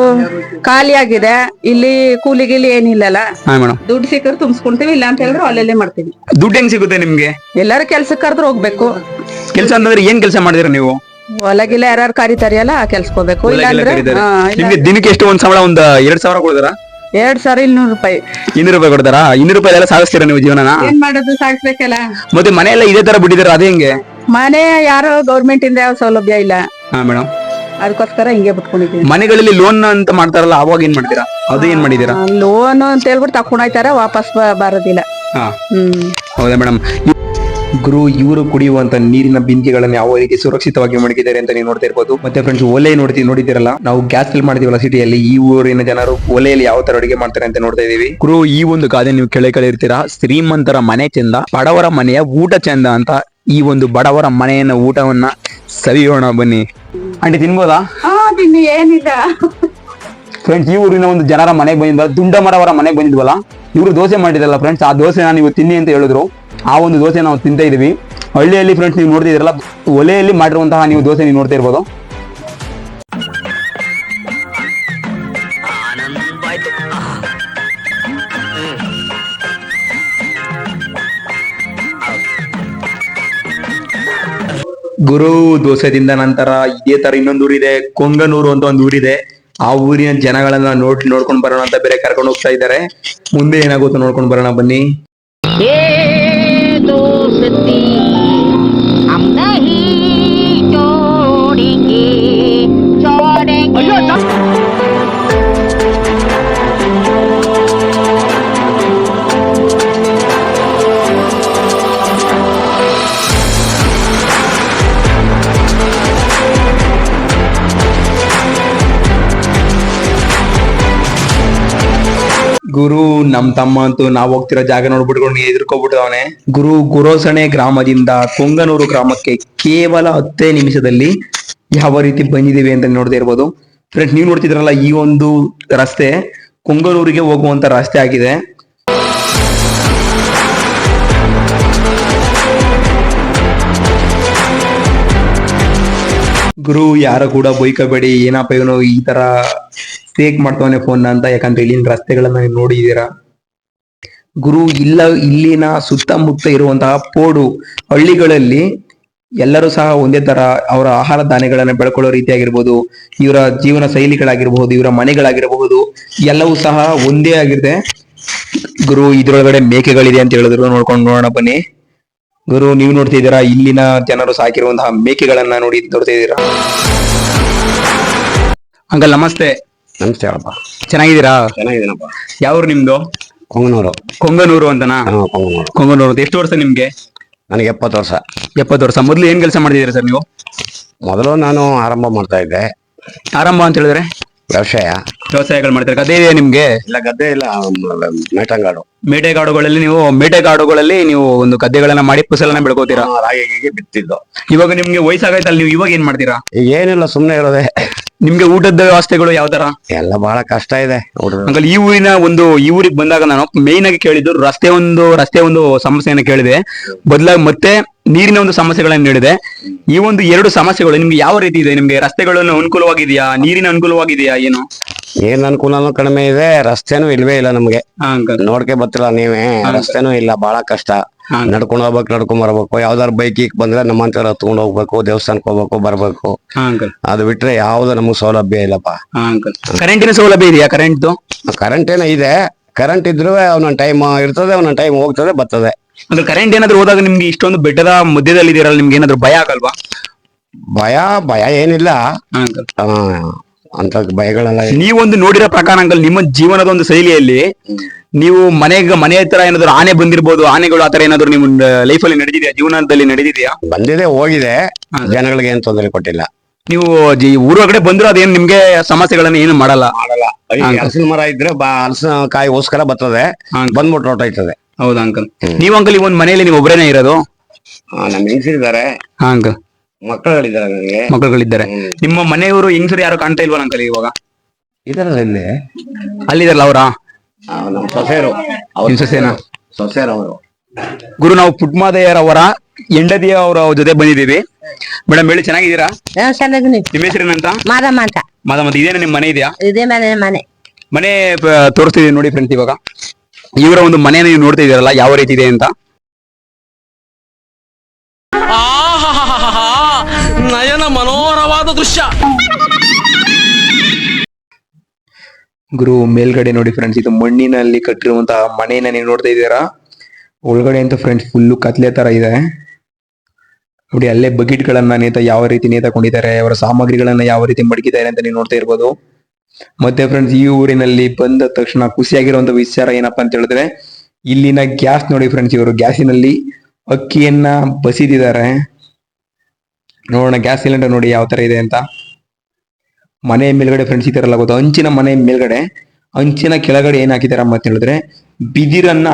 ಖಾಲಿ ಆಗಿದೆ. ಇಲ್ಲಿ ಕೂಲಿ ಗೀಲಿ ಏನಿಲ್ಲಲ್ಲ. ಹಾ ಮೇಡಮ್. ದುಡ್ಡು ಸಿಕ್ಕರೆ ತುಂಬಿಸ್ಕೊಂತೀವಿ ಇಲ್ಲ ಅಂತ ಹೇಳಿದ್ರೆ ಅಲ್ಲಲ್ಲೇ ಮಾಡ್ತೀವಿ. ದುಡ್ಡು ಹೆಂಗ್ ಸಿಗುತ್ತೆ ನಿಮ್ಗೆ? ಎಲ್ಲಾರು ಕೆಲ್ಸಕ್ಕೆ ಕರೆದ್ರೆ ಹೋಗ್ಬೇಕು. ಕೆಲಸ ಅಂತಂದ್ರೆ ಏನ್ ಕೆಲಸ ಮಾಡಿದಿರ ನೀವು? ಹೊಲಗಿಲ್ಲ ಯಾರು ಕರಿತಾರಿಯಲ್ಲ ಕೆಲ್ಸಕ್ಕೆ ಹೋಗ್ಬೇಕು ಇಲ್ಲ ಹೊಲಗೆಲ್ಲ ಅಂದ್ರೆ ಕರೀತಾರೆ. ನಿಮ್ಗೆ ದಿನಕ್ಕೆ ಎಷ್ಟು ಒಂದ್ ಸಂಬಳ ಒಂದ್ ಎರಡ್ ಸಾವಿರ ಕೊಡಿದ್ರ ಎರಡ್ ಸಾವಿರ ಇನ್ನೂರು ರೂಪಾಯಿ. ಇನ್ನೂರು ರೂಪಾಯಿ ಕೊಡ್ತಾರಾ? ಇನ್ನೂರು ರೂಪಾಯಿ ಎಲ್ಲ ಸಾಗಿಸ್ತೀರಾ ನೀವು ಜೀವನನ? ಏನ್ ಮಾಡೋದು ಸಾಕ್ಬೇಕಲ್ಲ ಮತ್ತೆ ಮನೆಯೆಲ್ಲ ಇದೇ ತರ ಬಿಟ್ಟಿದಾರ ಅದೇ ಹೆಂಗೆ? ಮನೆ ಯಾರು ಗೌರ್ಮೆಂಟ್ ಇಂದ ಯಾವ ಸೌಲಭ್ಯ ಇಲ್ಲ. ಹಾ ಮೇಡಮ್. ಅದಕ್ಕೋಸ್ಕರ ಹಿಂಗೆ ಬಿಟ್ಕೊಂಡಿದ್ದೀನಿ. ಮನೆಗಳಲ್ಲಿ ಲೋನ್ ಅಂತ ಮಾಡ್ತಾರಲ್ಲ ಅವಾಗ ಏನ್ ಮಾಡ್ತೀರಾ? ಅದು ಏನ್ ಮಾಡಿದೀರಾ ಲೋನ್ ಅಂತ ಹೇಳ್ಬಿಟ್ಟು ತಕೊಂಡೋಯ್ತಾರ ವಾಪಸ್ ಬ- ಬರೋದಿಲ್ಲ. ಹಾ. ಹ್ಮ್. ಹೌದಾ ಮೇಡಮ್ ಗುರು ಇವರು ಕುಡಿಯುವಂತ ನೀರಿನ ಬಿಂದಿಗೆಗಳನ್ನ ಯಾವ ರೀತಿ ಸುರಕ್ಷಿತವಾಗಿ ಮಡಗಿದ್ದಾರೆ ಅಂತ ನೀವು ನೋಡ್ತಾ ಇರ್ಬೋದು. ಮತ್ತೆ ಫ್ರೆಂಡ್ಸ್ ಒಲೆ ನೋಡ್ತಿ ನೋಡಿದಿರಲ್ಲ ನಾವು ಗ್ಯಾಸ್ ಫಿಲ್ ಮಾಡಿದೀವಲ್ಲ ಸಿಟಿಯಲ್ಲಿ ಈ ಊರಿನ ಜನರು ಒಲೆಯಲ್ಲಿ ಯಾವ ತರ ಅಡುಗೆ ಮಾಡ್ತಾರೆ ಅಂತ ನೋಡ್ತಾ ಇದೀವಿ ಗುರು ಈ ಒಂದು ಗಾದೆ ನೀವು ಕೆಳ ಕೆಳ ಇರ್ತೀರಾ? ಶ್ರೀಮಂತರ ಮನೆ ಚಂದ ಬಡವರ ಮನೆಯ ಊಟ ಚಂದ ಅಂತ ಈ ಒಂದು ಬಡವರ ಮನೆಯನ್ನ ಊಟವನ್ನ ಸವಿಯೋಣ ಬನ್ನಿ. ಆಂಟಿ ತಿನ್ಬೋದಾ? ತಿನ್ನಿ ಏನಿಲ್ಲ. ಫ್ರೆಂಡ್ಸ್ ಈ ಊರಿನ ಒಂದು ಜನರ ಮನೆಗೆ ಬಂದಿದ್ವಲ್ಲ ದುಂಡಮರವರ ಮನೆಗೆ ಬಂದಿದ್ವಲ್ಲ ಇವರು ದೋಸೆ ಮಾಡಿದ್ರಲ್ಲ ಫ್ರೆಂಡ್ಸ್ ಆ ದೋಸೆನ ನೀವು ತಿನ್ನಿ ಅಂತ ಹೇಳಿದ್ರು. ಆ ಒಂದು ದೋಸೆ ನಾವು ತಿಂತಾ ಇದೀವಿ. ಹಳ್ಳಿಯಲ್ಲಿ ಫ್ರೆಂಡ್ಸ್ ನೀವು ನೋಡ್ತಿದ್ರಲ್ಲ ಒಲೆಯಲ್ಲಿ ಮಾಡಿರುವಂತಹ ನೀವು ದೋಸೆ ನೀವು ನೋಡ್ತಾ ಇರ್ಬೋದು. ಗುರು ದೋಸೆದಿಂದ ನಂತರ ಇದೇ ತರ ಇನ್ನೊಂದು ಊರಿದೆ, ಕೊಂಗನೂರು ಅಂತ ಒಂದು ಊರಿದೆ. ಆ ಊರಿನ ಜನಗಳನ್ನ ನೋಡ್, ನೋಡ್ಕೊಂಡ್ ಬರೋಣ ಅಂತ ಬೇರೆ ಕರ್ಕೊಂಡು ಹೋಗ್ತಾ ಇದ್ದಾರೆ. ಮುಂದೆ ಏನಾಗುತ್ತೋ ನೋಡ್ಕೊಂಡ್ ಬರೋಣ ಬನ್ನಿ. ಗುರು, ನಮ್ ತಮ್ಮ ಅಂತೂ ನಾವ್ ಹೋಗ್ತಿರೋ ಜಾಗ ನೋಡ್ಬಿಟ್ಕೊಂಡು ಎದುರ್ಕೊಬಿಟ್ಟವನೆ ಗುರು, ಗುರೋಸಣೆ ಗ್ರಾಮದಿಂದ ಕೊಂಗನೂರು ಗ್ರಾಮಕ್ಕೆ ಕೇವಲ ಹತ್ತೇ ನಿಮಿಷದಲ್ಲಿ ಯಾವ ರೀತಿ ಬಂದಿದೀವಿ ಅಂತ ನೋಡ್ತಾ ಇರ್ಬೋದು. ಫ್ರೆಂಡ್ಸ್ ನೀವು ನೋಡ್ತಿದ್ರಲ್ಲ ಈ ಒಂದು ರಸ್ತೆ ಕೊಂಗನೂರಿಗೆ ಹೋಗುವಂತ ರಸ್ತೆ ಆಗಿದೆ. ಗುರು, ಯಾರು ಕೂಡ ಬೈಕಬೇಡಿ, ಏನಪ್ಪ ಇವನು ಈ ತರ ಫೇಕ್ ಮಾಡ್ತಾವನೆ ಫೋನ್ ಅಂತ. ಯಾಕಂದ್ರೆ ಇಲ್ಲಿನ ರಸ್ತೆಗಳನ್ನ ನೀವು ನೋಡಿದೀರಾ? ಗುರು, ಇಲ್ಲ, ಇಲ್ಲಿನ ಸುತ್ತಮುತ್ತ ಇರುವಂತಹ ಪೋಡು ಹಳ್ಳಿಗಳಲ್ಲಿ ಎಲ್ಲರೂ ಸಹ ಒಂದೇ ತರ ಅವರ ಆಹಾರ ಧಾನ್ಯಗಳನ್ನ ಬೆಳ್ಕೊಳ್ಳೋ ರೀತಿಯಾಗಿರ್ಬೋದು, ಇವರ ಜೀವನ ಶೈಲಿಗಳಾಗಿರ್ಬಹುದು, ಇವರ ಮನೆಗಳಾಗಿರಬಹುದು, ಎಲ್ಲವೂ ಸಹ ಒಂದೇ ಆಗಿದೆ. ಗುರು, ಇದ್ರೊಳಗಡೆ ಮೇಕೆಗಳಿದೆ ಅಂತ ಹೇಳಿದ್ರು. ನೋಡ್ಕೊಂಡು ನೋಡೋಣ ಬನ್ನಿ. ಗುರು, ನೀವು ನೋಡ್ತಿದ್ದೀರಾ ಇಲ್ಲಿನ ಜನರು ಸಾಕಿರುವಂತಹ ಮೇಕೆಗಳನ್ನ ನೋಡಿ ನೋಡ್ತಾ ಇದ್ದೀರಾ? ನಮಸ್ತೆ. ನಮಸ್ತೆ ಹೇಳಪ್ಪ ಚೆನ್ನಾಗಿದ್ದೀರಾ? ಚೆನ್ನಾಗಿದ್ದೀನಪ್ಪ. ಯಾವ್ರು ನಿಮ್ದು? ಕೊಂಗನೂರು. ಕೊಂಗನೂರು ಅಂತನಾ? ಹಾ ಕೊಂಗನೂರು. ಕೊಂಗನೂರು ಅಂತ. ಎಷ್ಟು ವರ್ಷ ನಿಮ್ಗೆ? ನನಗೆ ಎಪ್ಪತ್ತು ವರ್ಷ. ಎಪ್ಪತ್ತು ವರ್ಷ. ಮೊದಲು ಏನ್ ಕೆಲಸ ಮಾಡಿದಿರಿ ಸರ್ ನೀವು? ಮೊದಲು ನಾನು ಆರಂಭ ಮಾಡ್ತಾ ಇದ್ದೆ. ಆರಂಭ ಅಂತ ಹೇಳಿದ್ರೆ? ವ್ಯವಸಾಯ. ವ್ಯವಸಾಯಗಳು ಮಾಡ್ತಾರೆ? ಗದ್ದೆ ಇದೆ ನಿಮ್ಗೆ? ಇಲ್ಲ ಗದ್ದೆ ಇಲ್ಲ. ಮ- ಮೇಟಂಗಾಡು. ಮೇಟೆಗಾಡುಗಳಲ್ಲಿ ನೀವು ಮೇಟೆಗಾಡುಗಳಲ್ಲಿ ನೀವು ಒಂದು ಗದ್ದೆಗಳನ್ನ ಮಾಡಿ ಫಸಲನ್ನ ಬೆಳ್ಕೋತೀರಾ? ರಾಗಿಗೆ ರಾಗಿ ಗೀಗಿ ಬಿತ್ತಿದ್ದು. ಇವಾಗ ನಿಮ್ಗೆ ವಯಸ್ಸಾಗೈತಲ್ಲ ನೀವು ಇವಾಗ ಏನ್ ಮಾಡ್ತೀರಾ? ಈಗ ಏನಿಲ್ಲ ಸುಮ್ಮನೆ ಇರೋದೆ. ನಿಮ್ಗೆ ಊಟದ ವ್ಯವಸ್ಥೆಗಳು ಯಾವ ತರ ಎಲ್ಲ ಬಹಳ ಕಷ್ಟ ಇದೆ ಹುಡುಗರು ಅಂಕಲ್ ಈ ಊರಿನ ಒಂದು ಈ ಊರಿಗೆ ಬಂದಾಗ ನಾನು ಮೇನ್ ಆಗಿ ಕೇಳಿದ್ದು ರಸ್ತೆ ಒಂದು ರಸ್ತೆ ಒಂದು ಸಮಸ್ಯೆಯನ್ನು ಕೇಳಿದೆ. ಬದಲಾಗಿ ಮತ್ತೆ ನೀರಿನ ಒಂದು ಸಮಸ್ಯೆಗಳನ್ನು ಹೇಳಿದೆ. ಈ ಒಂದು ಎರಡು ಸಮಸ್ಯೆಗಳು ನಿಮ್ಗೆ ಯಾವ ರೀತಿ ಇದೆ? ನಿಮ್ಗೆ ರಸ್ತೆಗಳನ್ನು ಅನುಕೂಲವಾಗಿದೆಯಾ? ನೀರಿನ ಅನುಕೂಲವಾಗಿದೆಯಾ ಏನು? ಏನ್ ಅನುಕೂಲನೂ ಕಡಿಮೆ ಇದೆ ರಸ್ತೆನೂ ಇಲ್ವೇ ಇಲ್ಲ ನಮ್ಗೆ. ಹಾ ಅಂಕಲ್ ನೋಡ್ಕೆ ಬರ್ತಿಲ್ಲ ನೀವೇ ರಸ್ತೆನೂ ಇಲ್ಲ ಬಹಳ ಕಷ್ಟ. ನಡ್ಕೊಂಡು ಹೋಗ್ಬೇಕು ನಡ್ಕೊಂಡ್ ಬರ್ಬೇಕು. ಯಾವ್ದಾದ್ರು ಬೈಕ್ ಬಂದ್ರೆ ನಮ್ಮಂತರ ಹತ್ಕೊಂಡು ಹೋಗ್ಬೇಕು ದೇವಸ್ಥಾನಕ್ಕೆ ಹೋಗ್ಬೇಕು ಬರ್ಬೇಕು. ಅದು ಬಿಟ್ರೆ ಯಾವ್ದು ನಮಗ್ ಸೌಲಭ್ಯ ಇಲ್ಲಪ್ಪ. ಕರೆಂಟಿನ ಸೌಲಭ್ಯ ಇದೆಯಾ ಕರೆಂಟ್ ಕರೆಂಟ್ ಏನೋ ಇದೆ. ಕರೆಂಟ್ ಇದ್ರು ಒಂದೊಂದ್ ಟೈಮ್ ಇರ್ತದೆ ಒಂದೊಂದ್ ಟೈಮ್ ಹೋಗ್ತದೆ ಬರ್ತದೆ. ಅಂದ್ರೆ ಕರೆಂಟ್ ಏನಾದ್ರು ಹೋದಾಗ ನಿಮ್ಗೆ ಇಷ್ಟೊಂದು ಬೆಟ್ಟದ ಮಧ್ಯದಲ್ಲಿ ಇದೀರಲ್ಲ ನಿಮ್ಗೆ ಏನಾದ್ರು ಭಯ ಆಗಲ್ವಾ? ಭಯ ಭಯ ಏನಿಲ್ಲ. ಅಂತ ಭಯಗಳೆಲ್ಲ ನೀವೊಂದು ನೋಡಿರೋ ಪ್ರಕಾರ ಅಂಕಲ್ ನಿಮ್ಮ ಜೀವನದ ಒಂದು ಶೈಲಿಯಲ್ಲಿ ನೀವು ಮನೆಗೆ ಮನೆ ಹತ್ರ ಏನಾದ್ರು ಆನೆ ಬಂದಿರ್ಬೋದು ಆನೆಗಳು ಆತರ ಏನಾದ್ರು ನಿಮ್ಮ ಲೈಫಲ್ಲಿ ನಡೆದಿದೆಯಾ? ಜೀವನದಲ್ಲಿ ನಡೆದಿದೆಯಾ? ಬಂದಿದೆ ಹೋಗಿದೆ. ಜನಗಳಿಗೆ ಏನ್ ತೊಂದರೆ ಕೊಟ್ಟಿಲ್ಲ. ನೀವು ಜಿ- ಊರೊಳಗಡೆ ಬಂದ್ರು ಅದೇನ್ ನಿಮ್ಗೆ ಸಮಸ್ಯೆಗಳನ್ನ ಏನು ಮಾಡಲ್ಲ? ಮಾಡಲ್ಲ. ಹಲಸಿನ ಮರ ಇದ್ರೆ ಬಾ ಹಲಸಿನ ಕಾಯಿಗೋಸ್ಕರ ಬರ್ತದೆ. ಹಾ. ಬಂದ್ಬಿಟ್ಟು ಹೊರ್ಟೋಯ್ತದೆ ಹೌದಾ ಅಂಕಲ್? ನೀವು ಅಂಕಲ್ ಈ ಒಂದ್ ಮನೆಯಲ್ಲಿ ನೀವು ಒಬ್ಬರೇನೆ ಇರೋದು? ಆ, ನಮ್ ಹೆಂಗಸಿದ್ದಾರೆ ಹಾ ಅಂಕಲ್. ಮಕ್ಕಳುಗಳಿದ್ದಾರೆ ನನಗೆ. ಮಕ್ಕಳುಗಳಿದ್ದಾರೆ. ನಿಮ್ಮ ಮನೆಯವರು ಹೆಂಗಸರು ಯಾರು ಕಾಣ್ತಾ ಇಲ್ವಾ ಅಂಕಲ್ ಇವಾಗ? ಇದಾರಲ್ಲ ಅಲ್ಲಿದಾರಲ್ಲ ಅವರಾ? ಅವರು. ಗುರು ನಾವು ಪುಟ್ಮಾದಯ್ಯರವರ ಹೆಂಡತಿ ಅವರ ಜೊತೆ ಬಂದಿದ್ದೀವಿ. ಮೇಡಮ್ ಹೇಳಿ ಚೆನ್ನಾಗಿದ್ದೀರಾ? ನಿಮ್ಮ ಹೆಸರೇನಂತ ಮಾದಮ್ಮ ಅಂತ. ಮಾದಮ್ಮ ಮತ್ತೆ ಇದೇನ ನಿಮ್ ಮನೆ ಇದೆಯಾ? ಇದೇ ಮನೆ ಮನೆ. ಮನೆ ತೋರಿಸ್ತಿದೀವಿ ನೋಡಿ ಫ್ರೆಂಡ್ಸ್ ಇವಾಗ. ಇವರ ಒಂದು ಮನೆಯನ್ನು ನೀವು ನೋಡ್ತಾ ಇದೀರಲ್ಲ ಯಾವ ರೀತಿ ಇದೆ ಅಂತ. ನಯನ ಮನೋಹರವಾದ ದೃಶ್ಯ. ಗುರು, ಮೇಲ್ಗಡೆ ನೋಡಿ ಫ್ರೆಂಡ್ಸ್ ಇದು ಮಣ್ಣಿನಲ್ಲಿ ಕಟ್ಟಿರುವಂತಹ ಮನೆಯನ್ನ ನೀವು ನೋಡ್ತಾ ಇದ್ದೀರಾ? ಒಳಗಡೆ ಅಂತ ಫ್ರೆಂಡ್ಸ್ ಫುಲ್ಲು ಕತ್ಲೆ ತರ ಇದೆ. ನೋಡಿ, ಅಲ್ಲೇ ಬಕೆಟ್ ಗಳನ್ನ ನೇತ ಯಾವ ರೀತಿ ನೇತಾಕೊಂಡಿದ್ದಾರೆ ಅವರ ಸಾಮಗ್ರಿಗಳನ್ನ ಯಾವ ರೀತಿ ಮಡಗಿದ್ದಾರೆ ಅಂತ ನೀವು ನೋಡ್ತಾ ಇರ್ಬೋದು. ಮತ್ತೆ ಫ್ರೆಂಡ್ಸ್ ಈ ಊರಿನಲ್ಲಿ ಬಂದ ತಕ್ಷಣ ಖುಷಿಯಾಗಿರುವಂತ ವಿಚಾರ ಏನಪ್ಪಾ ಅಂತ ಹೇಳಿದ್ರೆ, ಇಲ್ಲಿನ ಗ್ಯಾಸ್ ನೋಡಿ ಫ್ರೆಂಡ್ಸ್ ಇವರು ಗ್ಯಾಸಿನಲ್ಲಿ ಅಕ್ಕಿಯನ್ನ ಬಸಿದಿದ್ದಾರೆ. ನೋಡೋಣ, ಗ್ಯಾಸ್ ಸಿಲಿಂಡರ್ ನೋಡಿ ಯಾವ ತರ ಇದೆ ಅಂತ. ಮನೆ ಮೇಲ್ಗಡೆ ಫ್ರೆಂಡ್ಸ್ ಇದಾರಲ್ಲ ಗೊತ್ತಾ? ಹಂಚಿನ ಮನೆ ಮೇಲ್ಗಡೆ ಅಂಚಿನ ಕೆಳಗಡೆ ಏನ್ ಹಾಕಿದಾರ ಅಂತ ಹೇಳಿದ್ರೆ ಬಿದಿರನ್ನ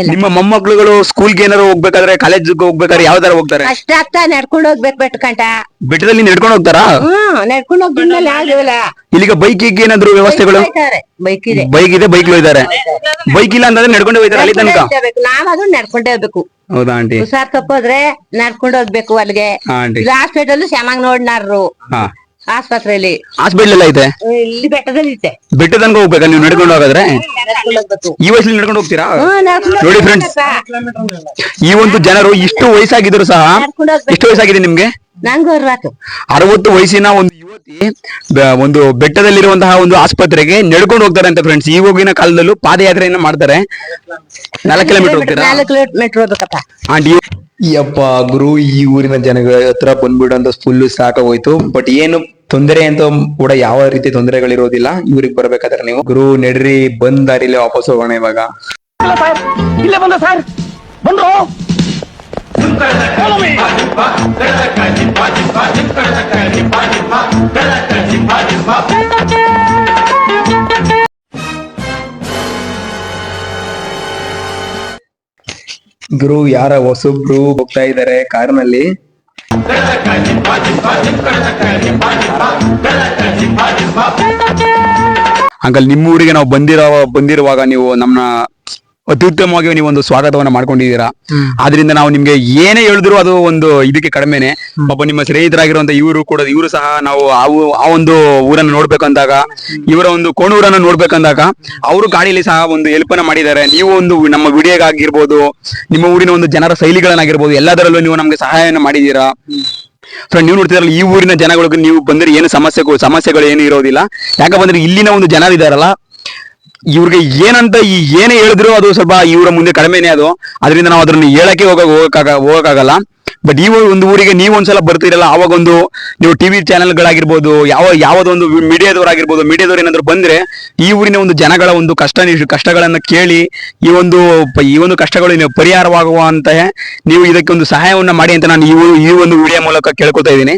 ಇಲ್ಲ. ನಿಮ್ಮ ಮೊಮ್ಮಕ್ಳುಗಳು ಸ್ಕೂಲ್ಗೆ ಏನಾರು ಹೋಗ್ಬೇಕಾದ್ರೆ ಕಾಲೇಜ್ ಹೋಗ್ಬೇಕಾದ್ರೆ ಯಾವ ತರ ಹೋಗ್ತಾರೆ? ಕಷ್ಟ ಆಗ್ತಾ ನಡ್ಕೊಂಡು ಹೋಗ್ಬೇಕು ಬೆಟ್ಕಂಟ ಬೆಟ್ಟದಲ್ಲಿ ನಡ್ಕೊಂಡು ಹೋಗ್ತಾರಾ? ನಡ್ಕೊಂಡು ಯಾವ್ದಿಲ್ಲ ಇಲ್ಲಿಗ ಬೈಕ್ ಏನಾದ್ರು ವ್ಯವಸ್ಥೆಗಳು? ಬೈಕ್ ಇದೆ. ಬೈಕ್ ಇದೆ ಬೈಕ್ ಇದ್ದಾರೆ. ಬೈಕ್ ಇಲ್ಲ ಅಂತಂದ್ರೆ ನಡ್ಕೊಂಡು ಹೋಗ್ತಾರೆ ಅಲ್ಲಿ ತನಕ? ನಾವ್ ಅದು ನಡ್ಕೊಂಡೇ ಹೋಗ್ಬೇಕು ಹೌದಾ ಆಂಟಿ? ಹುಷಾರ್ ತಪ್ಪೋದ್ರೆ ನಡ್ಕೊಂಡು ಹೋಗ್ಬೇಕು ಅಲ್ಲಿಗೆ. ಹಾಸ್ಪಿಟಲ್ ಶ್ಯಾಮಾಗ್ ನೋಡ್ನಾರ್ರು. ಹಾ. ಆಸ್ಪತ್ರೆಯಲ್ಲಿ. ಹಾಸ್ಪಿಟಲ್ ಎಲ್ಲ ಐತೆ? ಇಲ್ಲಿ ಬೆಟ್ಟದಲ್ಲಿ ಇದೆ ಬೆಟ್ಟ ತನಕ ಹೋಗ್ಬೇಕಾ? ನೀವು ನಡ್ಕೊಂಡು ಹೋಗಾದ್ರೆ ನಡ್ಕೊಂಡು ಹೋಗ್ಬೇಕು. ಈ ವಯಸ್ಸಲ್ಲಿ ನಡ್ಕೊಂಡು ಹೋಗ್ತೀರಾ? ಹ್ಮ್, ನಡ್ಕೊಂಡು ನೋಡಿ. ಫ್ರೆಂಡ್ಸ್ ಈ ಒಂದು ಜನರು ಇಷ್ಟು ವಯಸ್ಸಾಗಿದ್ರು ಸಹ ನಡ್ಕೊಂಡು ಹೋಗ್ಬೇಕು. ಎಷ್ಟು ವಯಸ್ಸಾಗಿದೆ ನಿಮ್ಗೆ? ನಂಗೂ ಅರ್ವಾತು ಅರವತ್ತು ವಯಸ್ಸಿನ ಒಂದು ಯುವತಿ ಬ- ಒಂದು ಬೆಟ್ಟದಲ್ಲಿರುವಂತಹ ಒಂದು ಆಸ್ಪತ್ರೆಗೆ ನಡ್ಕೊಂಡು ಹೋಗ್ತಾರೆ ಅಂತ ಫ್ರೆಂಡ್ಸ್ ಈವಾಗಿನ ಕಾಲದಲ್ಲೂ ಪಾದಯಾತ್ರೆಯನ್ನ ಮಾಡ್ತಾರೆ. ನಾಲ್ಕು ಕಿಲೋಮೀಟರ್ ಹೋಗ್ತೀರಾ? ನಾಲ್ಕು ಕಿಲೋಮೀಟರ್ ಹೋಗ್ಬೇಕಪ್ಪ ಆಂಟಿ ಯಪ್ಪ ಗುರು ಈ ಊರಿನ ಜನಗಳ ಹತ್ರ ಬಂದ್ಬಿಡು ಅಂತ ಫುಲ್ ಸಾಕಾಗೋಯ್ತು. ಬಟ್ ಏನು ತೊಂದರೆ ಅಂತ ಕೂಡ ಯಾವ ರೀತಿ ತೊಂದರೆಗಳಿರೋದಿಲ್ಲ. ಇವ್ರಿಗೆ ಬರ್ಬೇಕಾದ್ರೆ ನೀವು ಗುರು ನಡ್ರಿ ಬಂದ್ ದಾರಿಲಿ ವಾಪಸ್ ಹೋಗೋಣ ಇವಾಗ. ಇಲ್ಲೇ ಬಂದ ಸರ್ ಬಂದ್ರು. ಗುರು ಯಾರ ಹೊಸಬ್ರು ಹೋಗ್ತಾ ಇದಾರೆ ಕಾರ್ನಲ್ಲಿ? ಅಂಕಲ್ ನಿಮ್ಮ ಊರಿಗೆ ನಾವು ಬಂದಿರೋ ಬಂದಿರುವಾಗ ನೀವು ನಮ್ಮನ್ನ ಅತ್ಯುತ್ತಮವಾಗಿ ನೀವು ಒಂದು ಸ್ವಾಗತವನ್ನ ಮಾಡ್ಕೊಂಡಿದ್ದೀರಾ? ಆದ್ರಿಂದ ನಾವು ನಿಮ್ಗೆ ಏನೇ ಹೇಳಿದ್ರು ಅದು ಒಂದು ಇದಕ್ಕೆ ಕಡಿಮೆನೆ. ಪಾಪ ನಿಮ್ಮ ಸ್ನೇಹಿತರಾಗಿರುವಂತ ಇವರು ಕೂಡ ಇವರು ಸಹ ನಾವು ಆ ಆ ಒಂದು ಊರನ್ನು ನೋಡ್ಬೇಕಂದಾಗ ಇವರ ಒಂದು ಕೋಣೂರನ್ನು ನೋಡ್ಬೇಕಂದಾಗ ಅವರು ಗಾಡಿಯಲ್ಲಿ ಸಹ ಒಂದು ಹೆಲ್ಪನ್ನ ಮಾಡಿದ್ದಾರೆ. ನೀವು ಒಂದು ನಮ್ಮ ವಿಡಿಯೋಗಾಗಿರ್ಬೋದು ನಿಮ್ಮ ಊರಿನ ಒಂದು ಜನರ ಶೈಲಿಗಳನ್ನಾಗಿರ್ಬೋದು ಎಲ್ಲದರಲ್ಲೂ ನೀವು ನಮ್ಗೆ ಸಹಾಯವನ್ನು ಮಾಡಿದ್ದೀರಾ? ಫ್ರೆಂಡ್ ನೀವು ನೋಡ್ತಿದ್ರಲ್ಲ ಈ ಊರಿನ ಜನಗಳಿಗೂ ನೀವು ಬಂದ್ರೆ ಏನು ಸಮಸ್ಯೆಗಳು ಸಮಸ್ಯೆಗಳು ಏನು ಇರೋದಿಲ್ಲ. ಯಾಕಂದ್ರೆ ಇಲ್ಲಿನ ಒಂದು ಜನರಿದಾರಲ್ಲ ಇವ್ರಿಗೆ ಏನಂತ ಈ ಏನೇ ಹೇಳಿದ್ರು ಅದು ಸ್ವಲ್ಪ ಇವರ ಮುಂದೆ ಕಡಿಮೆನೇ ಅದು. ಅದರಿಂದ ನಾವು ಅದನ್ನ ಹೇಳಕ್ಕೆ ಹೋಗ ಹೋಗಕ್ಕಾಗ, ಹೋಗಕ್ಕಾಗಲ್ಲ. ಬಟ್ ಈ ಒಂದು ಊರಿಗೆ ನೀವು ಒಂದ್ಸಲ ಬರ್ತೀರಲ್ಲ ಅವಾಗ ಒಂದು ನೀವು ಟಿವಿ ಚಾನೆಲ್ಗಳಾಗಿರ್ಬೋದು ಯಾವ, ಯಾವ್ದೊಂದು ಮೀಡಿಯಾದವರಾಗಿರ್ಬೋದು, ಮೀಡಿಯಾದವ್ರು ಏನಾದ್ರು ಬಂದ್ರೆ ಈ ಊರಿನ ಒಂದು ಜನಗಳ ಒಂದು ಕಷ್ಟ ಕಷ್ಟಗಳನ್ನು ಕೇಳಿ ಈ ಒಂದು ಈ ಒಂದು ಕಷ್ಟಗಳು ನೀವು ಪರಿಹಾರವಾಗುವಂತಹ ನೀವು ಇದಕ್ಕೆ ಒಂದು ಸಹಾಯವನ್ನ ಮಾಡಿ ಅಂತ ನಾನು ಈ ಒಂದು ವಿಡಿಯೋ ಮೂಲಕ ಕೇಳ್ಕೊತಾ ಇದ್ದೀನಿ.